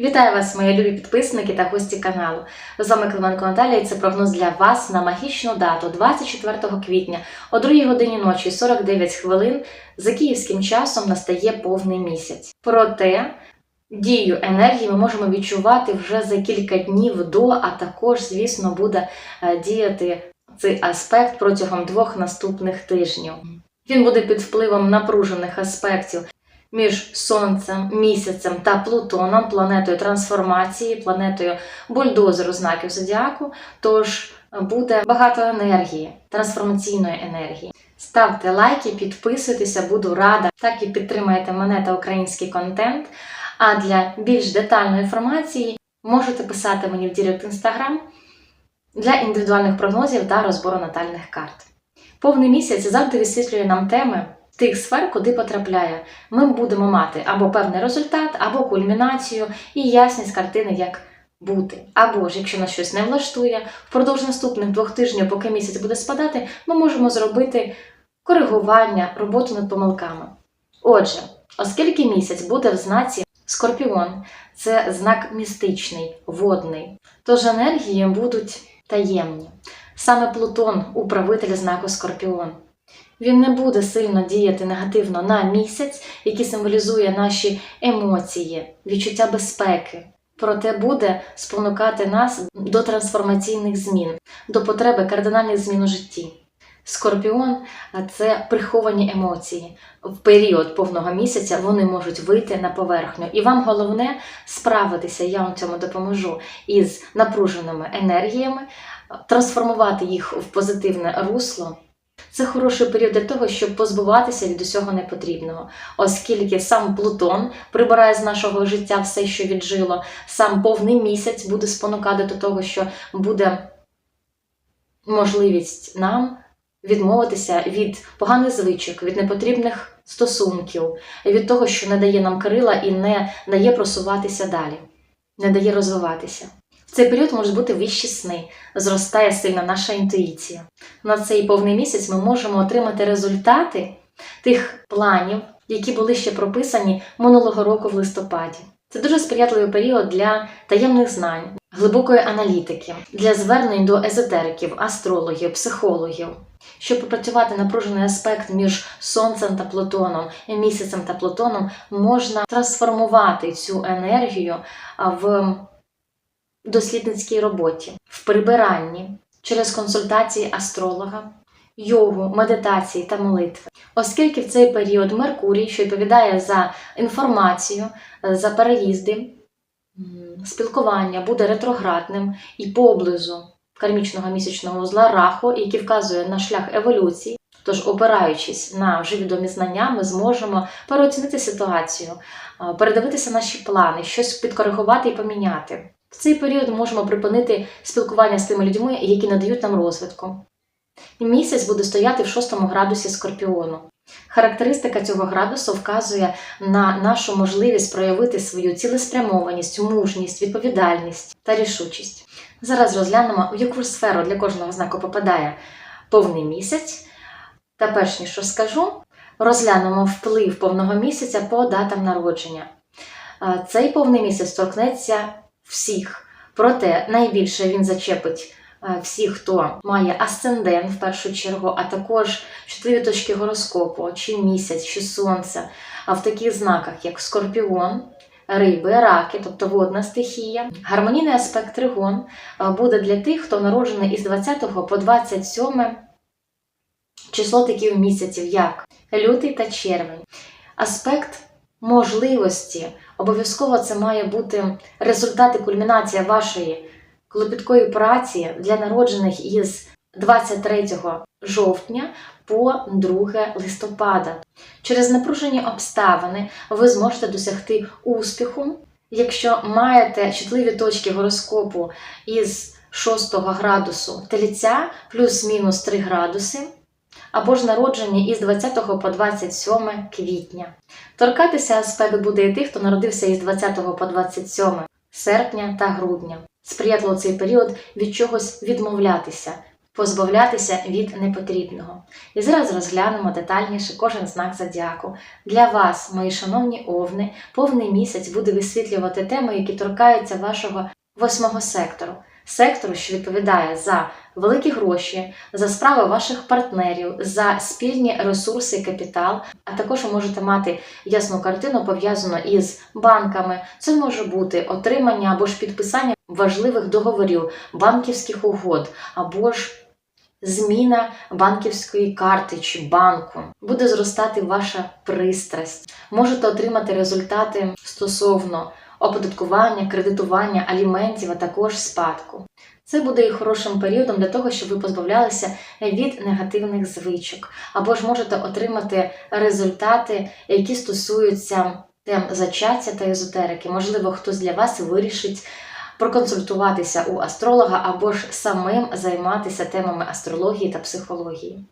Вітаю вас, мої любі підписники та гості каналу. З вами Клименко Наталія і це прогноз для вас на магічну дату 24 квітня о 2 годині ночі 49 хвилин за київським часом настає повний місяць. Проте дію енергії ми можемо відчувати вже за кілька днів до, а також, звісно, буде е, діяти цей аспект протягом двох наступних тижнів. Він буде під впливом напружених аспектів між Сонцем, місяцем та Плутоном, планетою трансформації, планетою бульдозеру знаків зодіаку. Тож буде багато енергії, трансформаційної енергії. Ставте лайки, підписуйтеся, буду рада. Так і підтримаєте мене та український контент. А для більш детальної інформації можете писати мені в Дірект Інстаграм для індивідуальних прогнозів та розбору натальних карт. Повний місяць завжди висвітлює нам теми тих сфер, куди потрапляє. Ми будемо мати або певний результат, або кульмінацію і ясність картини, як бути. Або ж, якщо нас щось не влаштує, впродовж наступних двох тижнів, поки місяць буде спадати, ми можемо зробити коригування, роботу над помилками. Отже, оскільки місяць буде в знаці Скорпіон, це знак містичний, водний, тож енергії будуть таємні. Саме Плутон управитель знаку Скорпіон. Він не буде сильно діяти негативно на місяць, який символізує наші емоції, відчуття безпеки. Проте буде спонукати нас до трансформаційних змін, до потреби кардинальних змін у житті. Скорпіон це приховані емоції. В період повного місяця вони можуть вийти на поверхню. І вам головне справитися, я вам цьому допоможу, із напруженими енергіями, трансформувати їх в позитивне русло. Це хороший період для того, щоб позбуватися від усього непотрібного, оскільки сам Плутон прибирає з нашого життя все, що віджило, сам повний місяць буде спонукати до того, що буде можливість нам відмовитися від поганих звичок, від непотрібних стосунків, від того, що не дає нам крила і не дає просуватися далі, не дає розвиватися. Цей період можуть бути вищі сни, зростає сильно наша інтуїція. На цей повний місяць ми можемо отримати результати тих планів, які були ще прописані минулого року в листопаді. Це дуже сприятливий період для таємних знань, глибокої аналітики, для звернень до езотериків, астрологів, психологів. Щоб попрацювати напружений аспект між Сонцем та Плутоном, місяцем та Плутоном, можна трансформувати цю енергію в дослідницькій роботі, в прибиранні через консультації астролога, йогу, медитації та молитви. Оскільки в цей період Меркурій, що відповідає за інформацію, за переїзди, спілкування, буде ретроградним і поблизу кармічного місячного узла Раху, який вказує на шлях еволюції. Тож, опираючись на вже відомі знання, ми зможемо переоцінити ситуацію, передивитися наші плани, щось підкоригувати і поміняти. В цей період можемо припинити спілкування з тими людьми, які надають нам розвитку. Місяць буде стояти в 6 градусі Скорпіону. Характеристика цього градусу вказує на нашу можливість проявити свою цілеспрямованість, мужність, відповідальність та рішучість. Зараз розглянемо, в яку сферу для кожного знаку попадає повний місяць. Та перш ніж розкажу, розглянемо вплив повного місяця по датам народження. Цей повний місяць торкнеться всіх. Проте найбільше він зачепить всіх, хто має асцендент в першу чергу, а також чутливі точки гороскопу, чи місяць, чи сонце, а в таких знаках, як скорпіон, риби, раки, тобто водна стихія. Гармонійний аспект тригон буде для тих, хто народжений із 20 по 27 число таких місяців, як лютий та червень. Аспект можливості. Обов'язково це має бути результат і кульмінація вашої клопіткої праці для народжених із 23 жовтня по 2 листопада. Через напружені обставини ви зможете досягти успіху, якщо маєте чутливі точки гороскопу із 6 градусу тельця плюс-мінус 3 градуси або ж народжені із 20 по 27 квітня. Торкатися аспект буде і тих, хто народився із 20 по 27 серпня та грудня. Сприятливо цей період від чогось відмовлятися, позбавлятися від непотрібного. І зараз розглянемо детальніше кожен знак зодіаку. Для вас, мої шановні овни, повний місяць буде висвітлювати теми, які торкаються вашого восьмого сектору. Сектору, що відповідає за великі гроші, за справи ваших партнерів, за спільні ресурси і капітал. А також ви можете мати ясну картину пов'язану із банками. Це може бути отримання або ж підписання важливих договорів, банківських угод, або ж зміна банківської карти чи банку. Буде зростати ваша пристрасть. Можете отримати результати стосовно оподаткування, кредитування, аліментів, а також спадку. Це буде і хорошим періодом для того, щоб ви позбавлялися від негативних звичок, або ж можете отримати результати, які стосуються тем зачаття та езотерики. Можливо, хтось для вас вирішить проконсультуватися у астролога або ж самим займатися темами астрології та психології.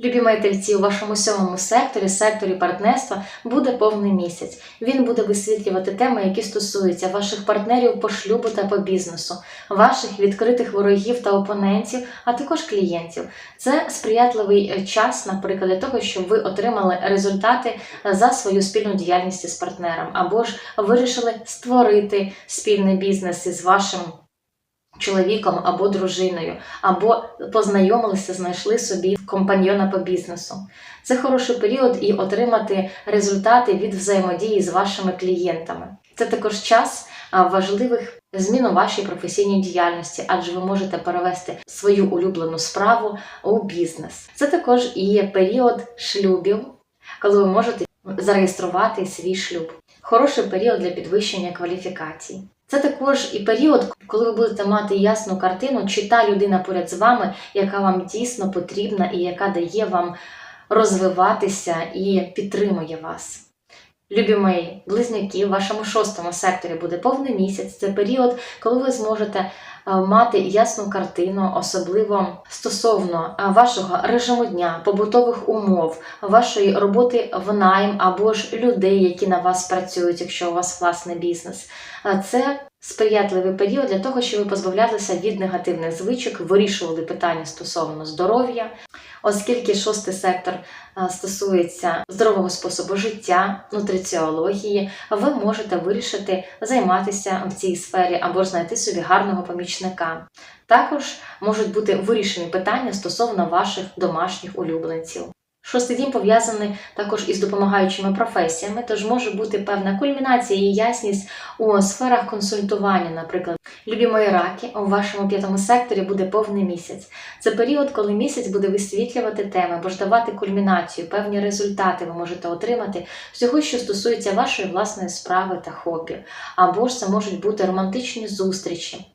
Любі мої тельці, у вашому сьомому секторі, секторі партнерства, буде повний місяць. Він буде висвітлювати теми, які стосуються ваших партнерів по шлюбу та по бізнесу, ваших відкритих ворогів та опонентів, а також клієнтів. Це сприятливий е, час, наприклад, для того, щоб ви отримали результати за свою спільну діяльність із партнером, або ж вирішили створити спільний бізнес із вашим чоловіком або дружиною, або познайомилися, знайшли собі компаньйона по бізнесу. Це хороший період і отримати результати від взаємодії з вашими клієнтами. Це також час важливих змін у вашій професійній діяльності, адже ви можете перевести свою улюблену справу у бізнес. Це також і період шлюбів, коли ви можете зареєструвати свій шлюб. Хороший період для підвищення кваліфікацій. Це також і період, коли ви будете мати ясну картину, чи та людина поряд з вами, яка вам дійсно потрібна і яка дає вам розвиватися і підтримує вас. Любі мої близнюки, в вашому шостому секторі буде повний місяць. Це період, коли ви зможете е, мати ясну картину, особливо стосовно е, вашого режиму дня, побутових умов, вашої роботи в найм або ж людей, які на вас працюють, якщо у вас власний бізнес. Е, Це сприятливий період для того, щоб ви позбавлялися від негативних звичок, вирішували питання стосовно здоров'я, оскільки шостий сектор стосується здорового способу життя, нутриціології, ви можете вирішити займатися в цій сфері або ж знайти собі гарного помічника. Також можуть бути вирішені питання стосовно ваших домашніх улюбленців. Шостий дім пов'язаний також із допомагаючими професіями, тож може бути певна кульмінація і ясність у сферах консультування, наприклад. Любі мої раки, у вашому п'ятому секторі буде повний місяць. Це період, коли місяць буде висвітлювати теми, або ж давати кульмінацію, певні результати ви можете отримати всього, що стосується вашої власної справи та хобі. Або ж це можуть бути романтичні зустрічі.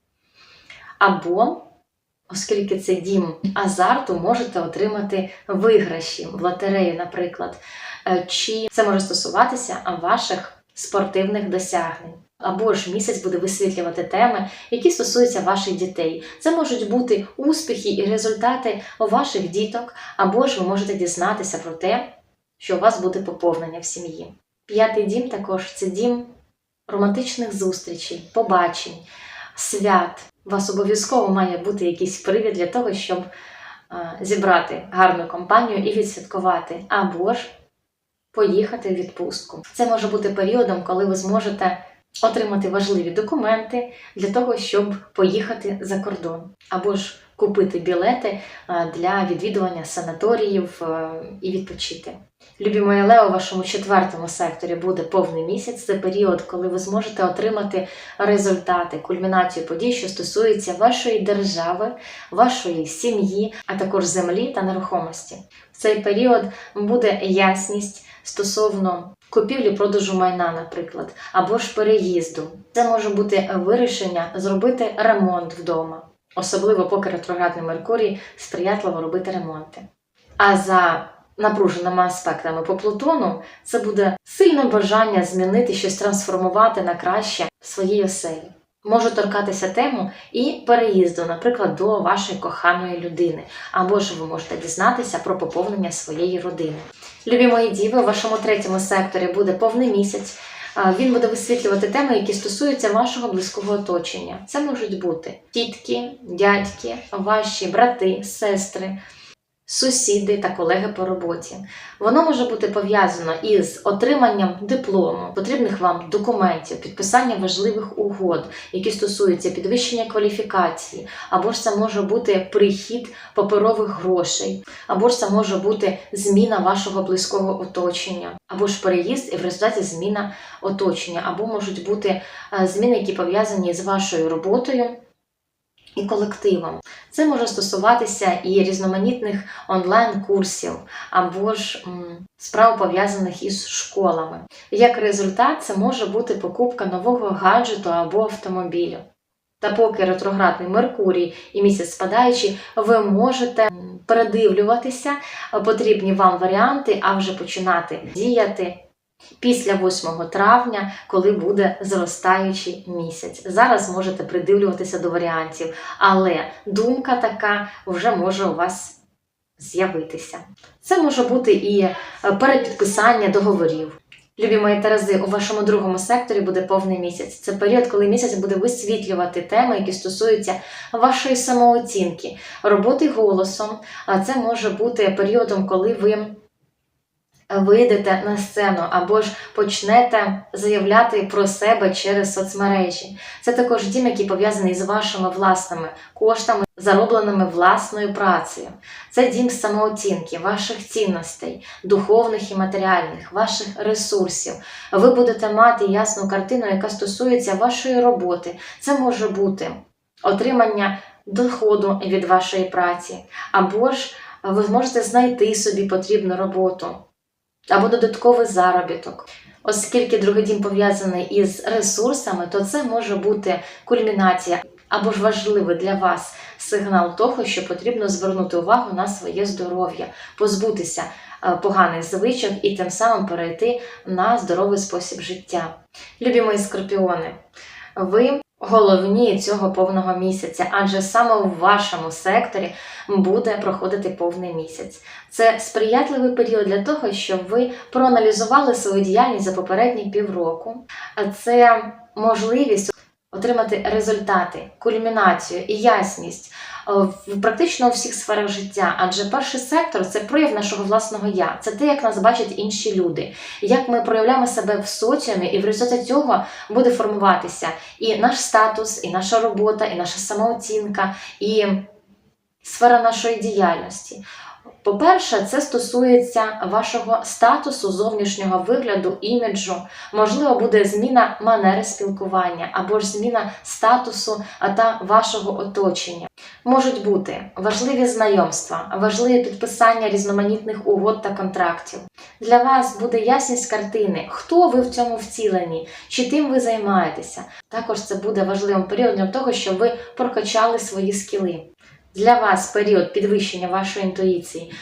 Або Оскільки це дім азарту, можете отримати виграші в лотерею, наприклад. Е, Чи це може стосуватися ваших спортивних досягнень. Або ж місяць буде висвітлювати теми, які стосуються ваших дітей. Це можуть бути успіхи і результати ваших діток, або ж ви можете дізнатися про те, що у вас буде поповнення в сім'ї. П'ятий дім також це дім романтичних зустрічей, побачень, свят. Вас обов'язково має бути якийсь привід для того, щоб е, зібрати гарну компанію і відсвяткувати, або ж поїхати в відпустку. Це може бути періодом, коли ви зможете отримати важливі документи для того, щоб поїхати за кордон, або ж купити білети е, для відвідування санаторіїв е, і відпочити. Любі мої Лео, у вашому четвертому секторі буде повний місяць. Це період, коли ви зможете отримати результати, кульмінацію подій, що стосуються вашої держави, вашої сім'ї, а також землі та нерухомості. В цей період буде ясність стосовно купівлі продажу майна, наприклад, або ж переїзду. Це може бути вирішення зробити ремонт вдома, особливо поки ретроградний Меркурій сприятливо робити ремонти. А за напруженими аспектами по Плутону це буде сильне бажання змінити щось трансформувати на краще в своїй оселі. Може торкатися тему і переїзду, наприклад, до вашої коханої людини, або ж ви можете дізнатися про поповнення своєї родини. Любі мої діви, у вашому третьому секторі буде повний місяць. Він буде висвітлювати теми, які стосуються вашого близького оточення. Це можуть бути тітки, дядьки, ваші брати, сестри, сусіди та колеги по роботі. Воно може бути пов'язано із отриманням диплому, потрібних вам документів, підписання важливих угод, які стосуються підвищення кваліфікації, або ж це може бути прихід паперових грошей, або ж це може бути зміна вашого близького оточення, або ж переїзд і в результаті зміна оточення, або можуть бути е, зміни, які пов'язані з вашою роботою. І колективом. Це може стосуватися і різноманітних онлайн-курсів або ж м, справ пов'язаних із школами. Як результат, це може бути покупка нового гаджету або автомобілю. Та поки ретроградний Меркурій і місяць спадаючий, ви можете передивлюватися потрібні вам варіанти, а вже починати діяти після 8 травня, коли буде зростаючий місяць. Зараз можете придивлюватися до варіантів, але думка така вже може у вас з'явитися. Це може бути і е, перепідписання договорів. Любі мої Терези, у вашому другому секторі буде повний місяць. Це період, коли місяць буде висвітлювати теми, які стосуються вашої самооцінки, роботи голосом. А це може бути періодом, коли ви вийдете на сцену або ж почнете заявляти про себе через соцмережі. Це також дім, який пов'язаний з вашими власними коштами, заробленими власною працею. Це дім самооцінки, ваших цінностей, духовних і матеріальних, ваших ресурсів. Ви будете мати ясну картину, яка стосується вашої роботи. Це може бути отримання доходу від вашої праці, або ж ви зможете знайти собі потрібну роботу або додатковий заробіток. Оскільки другий дім пов'язаний із ресурсами, то це може бути кульмінація або ж важливий для вас сигнал того, що потрібно звернути увагу на своє здоров'я, позбутися е, поганих звичок і тим самим перейти на здоровий спосіб життя. Любі мої скорпіони, ви головні цього повного місяця, адже саме у вашому секторі буде проходити повний місяць. Це сприятливий період для того, щоб ви проаналізували свою діяльність за попередні півроку. А Це можливість отримати результати, кульмінацію і ясність е, в практично у всіх сферах життя. Адже перший сектор це прояв нашого власного я, це те, як нас бачать інші люди, як ми проявляємо себе в соціумі, і в результаті цього буде формуватися і наш статус, і наша робота, і наша самооцінка, і сфера нашої діяльності. По-перше, це стосується вашого статусу, зовнішнього вигляду, іміджу. Можливо, буде зміна манери спілкування або ж зміна статусу та вашого оточення. Можуть бути важливі знайомства, важливі підписання різноманітних угод та контрактів. Для вас буде ясність картини, хто ви в цьому вцілені, чи тим ви займаєтеся. Також це буде важливим періодом того, щоб ви прокачали свої скіли для вас період підвищення вашої інтуїції,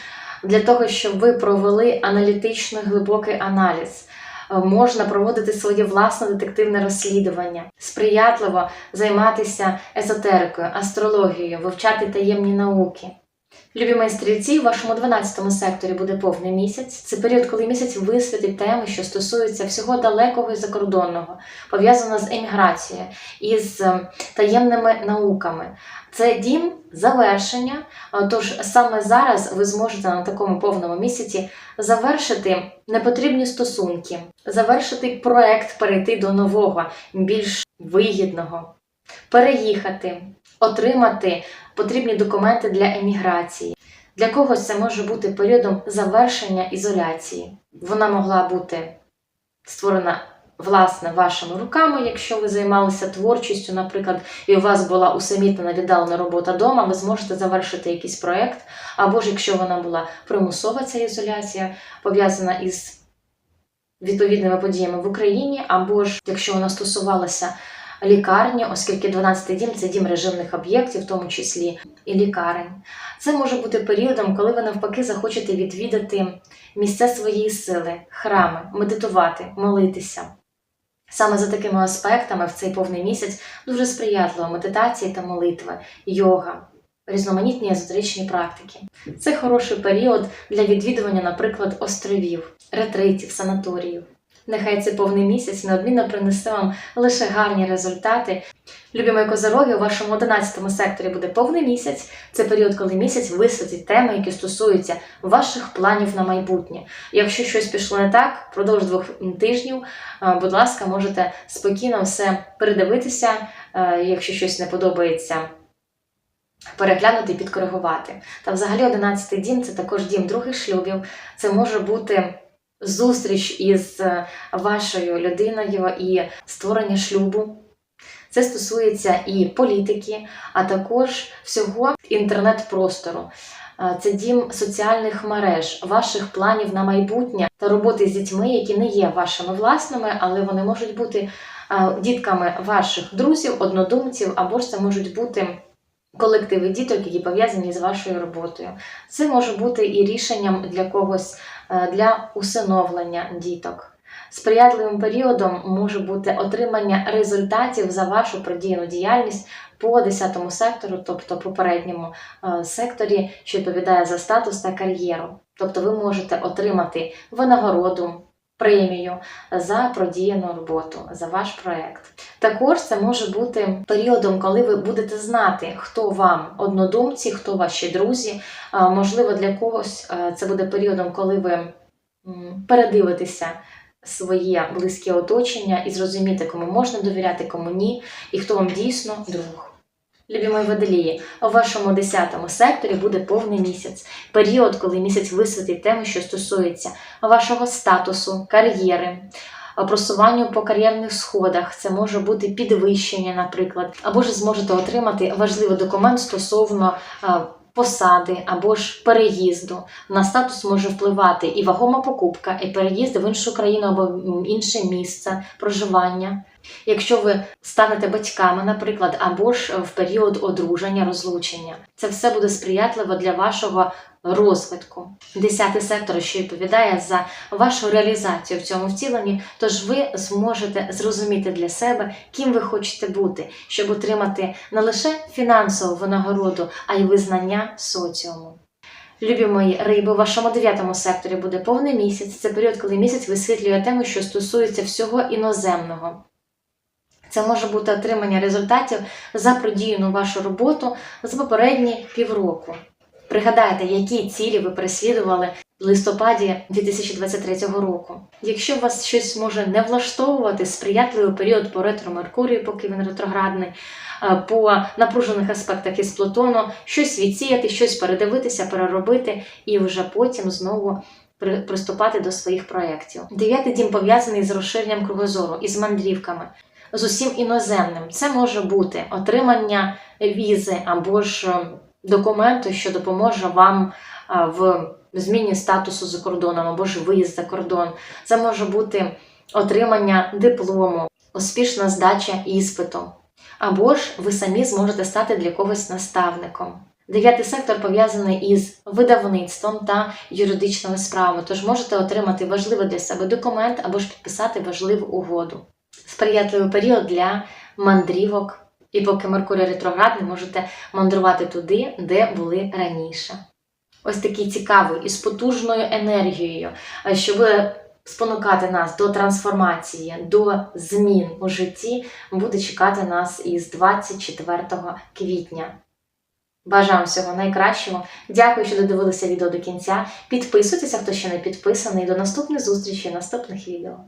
для того, щоб ви провели аналітичний глибокий аналіз. Е, Можна проводити своє власне детективне розслідування, сприятливо займатися езотерикою, астрологією, вивчати таємні науки. Любі мої стрільці, в вашому 12 секторі буде повний місяць. Це період, коли місяць висвітить теми, що стосуються всього далекого і закордонного, пов'язано з еміграцією із е, таємними науками. Це дім завершення. е, Тож саме зараз ви зможете на такому повному місяці завершити непотрібні стосунки, завершити проект, перейти до нового, більш вигідного, переїхати, отримати потрібні документи для еміграції. Для когось це може бути періодом завершення ізоляції. Вона могла бути створена власне вашими руками, якщо ви займалися творчістю, наприклад, і у вас була усамітнена віддалена робота вдома, ви зможете завершити якийсь проєкт, або ж якщо вона була примусова ця ізоляція, пов'язана із відповідними подіями в Україні, або ж якщо вона стосувалася лікарні, оскільки 12-й дім це дім режимних об'єктів, в тому числі і лікарень. Це може бути періодом, коли ви навпаки захочете відвідати місця своєї сили, храми, медитувати, молитися. Саме за такими аспектами в цей повний місяць дуже сприятливо медитації та молитви, йога, різноманітні езотеричні практики. Це хороший період для відвідування, наприклад, островів, ретритів, санаторіїв. Нехай цей повний місяць неодмінно принесе вам лише гарні результати. Любі мої козороги, у вашому 11 секторі буде повний місяць. Це період, коли місяць висвітить теми, які стосуються ваших планів на майбутнє. Якщо щось пішло не так, впродовж двох тижнів, е, будь ласка, можете спокійно все передивитися, е, якщо щось не подобається. Переглянути і підкоригувати. Та взагалі 11-й дім це також дім других шлюбів. Це може бути зустріч із е, вашою людиною і створення шлюбу. Це стосується і політики, а також всього інтернет-простору. Е, Це дім соціальних мереж, ваших планів на майбутнє та роботи з дітьми, які не є вашими власними, але вони можуть бути е, дітками ваших друзів, однодумців, або ж це можуть бути колективи діток, які пов'язані з вашою роботою. Це може бути і рішенням для когось для усиновлення діток. Сприятливим періодом може бути отримання результатів за вашу продійну діяльність по 10 сектору, тобто попередньому е, секторі, що відповідає за статус та кар'єру. Тобто ви можете отримати винагороду, премію за продіяну роботу, за ваш проект. Також це може бути періодом, коли ви будете знати, хто вам однодумці, хто ваші друзі. Можливо, для когось це буде періодом, коли ви передивитеся своє близьке оточення і зрозуміти, кому можна довіряти, кому ні, і хто вам дійсно друг. Любі мої водолії, у вашому 10 секторі буде повний місяць, період, коли місяць висвітить теми, що стосується вашого статусу, кар'єри, просуванню по кар'єрних сходах. Це може бути підвищення, наприклад, або ж зможете отримати важливий документ стосовно посади або ж переїзду. На статус може впливати і вагома покупка, і переїзд в іншу країну або інше місце проживання. Якщо ви станете батьками, наприклад, або ж в період одруження, розлучення, це все буде сприятливо для вашого розвитку. Десятий сектор, що відповідає за вашу реалізацію в цьому втіленні, тож ви зможете зрозуміти для себе, ким ви хочете бути, щоб отримати не лише фінансову винагороду, а й визнання соціуму. Любі мої риби, у вашому дев'ятому секторі буде повний місяць. Це період, коли місяць висвітлює тему, що стосується всього іноземного. Це може бути отримання результатів за продіяну вашу роботу за попередні півроку. Пригадайте, які цілі ви переслідували в листопаді 2023 року. Якщо вас щось може не влаштовувати, сприятливий період по ретро Меркурію, поки він ретроградний, по напружених аспектах із Плутону, щось відсіяти, щось передивитися, переробити і вже потім знову при- приступати до своїх проєктів. Дев'ятий дім пов'язаний з розширенням кругозору і з мандрівками. З усім іноземним це може бути отримання візи або ж е, документу, що допоможе вам в зміні статусу за кордоном або ж виїзд за кордон. Це може бути отримання диплому, успішна здача іспиту. Або ж ви самі зможете стати для когось наставником. Дев'ятий сектор пов'язаний із видавництвом та юридичними справами, тож можете отримати важливий для себе документ або ж підписати важливу угоду. Сприятливий період для мандрівок. І поки Меркурій ретроградний, можете мандрувати туди, де були раніше. Ось такий цікавий і з потужною енергією, а що буде спонукати нас до трансформації, до змін у житті, буде чекати нас із 24 квітня. Бажаю всього найкращого. Дякую, що додивилися відео до кінця. Підписуйтеся, хто ще не підписаний. До наступних зустрічей, наступних відео.